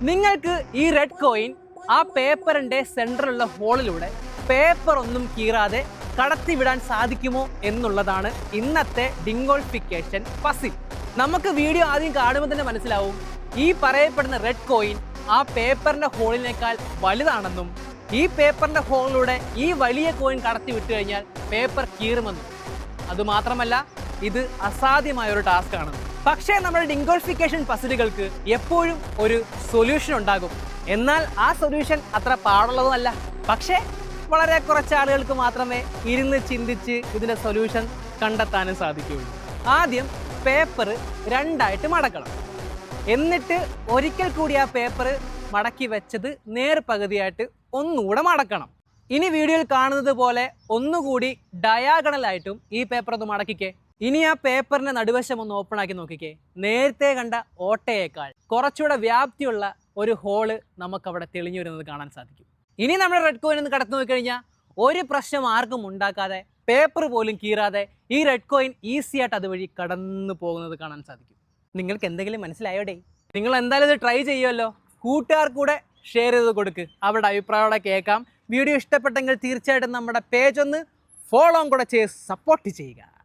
നിങ്ങൾക്ക് ഈ red coin ആ പേപ്പറിന്റെ സെന്ററിലുള്ള ഹോളിലൂടെ പേപ്പർ ഒന്നും കീറാതെ കടത്തിവിടാൻ സാധിക്കുമോ എന്നുള്ളതാണ് ഇന്നത്തെ ഡിങ്കോൾഫിക്കേഷൻ പസിൽ നമുക്ക് വീഡിയോ ആദ്യം കാണുമ്പോൾ തന്നെ മനസ്സിലാവും. ഈ പറയപ്പെടുന്ന റെഡ് കോയിൻ ആ പേപ്പറിന്റെ ഹോളിനേക്കാൾ വലുതാണെന്നും ഈ പേപ്പറിന്റെ ഹോളിലൂടെ ഈ വലിയ കോയിൻ കടത്തി വിട്ടു കഴിഞ്ഞാൽ പേപ്പർ കീറുമെന്നും അതുമാത്രമല്ല ഇത് അസാധ്യമായ ഒരു ടാസ്ക് ആണ് പക്ഷേ നമ്മുടെ ഡിങ്കോൾഫിക്കേഷൻ പസിലുകൾക്ക് എപ്പോഴും ഒരു സൊല്യൂഷൻ ഉണ്ടാകും. എന്നാൽ ആ സൊല്യൂഷൻ അത്ര പാടുള്ളതുമല്ല പക്ഷേ വളരെ കുറച്ച് ആളുകൾക്ക് മാത്രമേ ഇരുന്ന് ചിന്തിച്ച് ഇതിന്റെ സൊല്യൂഷൻ കണ്ടെത്താനും സാധിക്കുകയുള്ളൂ. ആദ്യം പേപ്പർ രണ്ടായിട്ട് മടക്കണം. എന്നിട്ട് ഒരിക്കൽ കൂടി ആ പേപ്പർ മടക്കി വെച്ചത് നേർപകുതിയായിട്ട് ഒന്നുകൂടെ മടക്കണം. ഇനി വീഡിയോയിൽ കാണുന്നത് പോലെ ഒന്നുകൂടി ഡയാഗണലായിട്ടും ഈ പേപ്പർ ഒന്ന് മടക്കിക്കേ. ഇനി ആ പേപ്പറിന്റെ നടുവശം ഒന്ന് ഓപ്പൺ ആക്കി നോക്കിക്കേ. നേരത്തെ കണ്ട ഓട്ടയേക്കാൾ കുറച്ചുകൂടെ വ്യാപ്തിയുള്ള ഒരു ഹോൾ നമുക്കവിടെ തെളിഞ്ഞു വരുന്നത് കാണാൻ സാധിക്കും. ഇനി നമ്മുടെ റെഡ് കോയിൻ ഒന്ന് കടന്നു നോക്കിക്കഴിഞ്ഞാൽ ഒരു പ്രശ്നം ആർക്കും ഉണ്ടാക്കാതെ പേപ്പർ പോലും കീറാതെ ഈ റെഡ് കോയിൻ ഈസി ആയിട്ട് അതുവഴി കടന്നു പോകുന്നത് കാണാൻ സാധിക്കും. നിങ്ങൾക്ക് എന്തെങ്കിലും മനസ്സിലായോടേ? നിങ്ങൾ എന്തായാലും ഇത് ട്രൈ ചെയ്യുമല്ലോ കൂട്ടുകാർ കൂടെ ഷെയർ ചെയ്ത് കൊടുക്ക്. അവരുടെ അഭിപ്രായമോടെ കേൾക്കാം. വീഡിയോ ഇഷ്ടപ്പെട്ടെങ്കിൽ തീർച്ചയായിട്ടും നമ്മുടെ പേജ് ഒന്ന് ഫോളോ കൂടെ ചെയ്ത് സപ്പോർട്ട് ചെയ്യുക.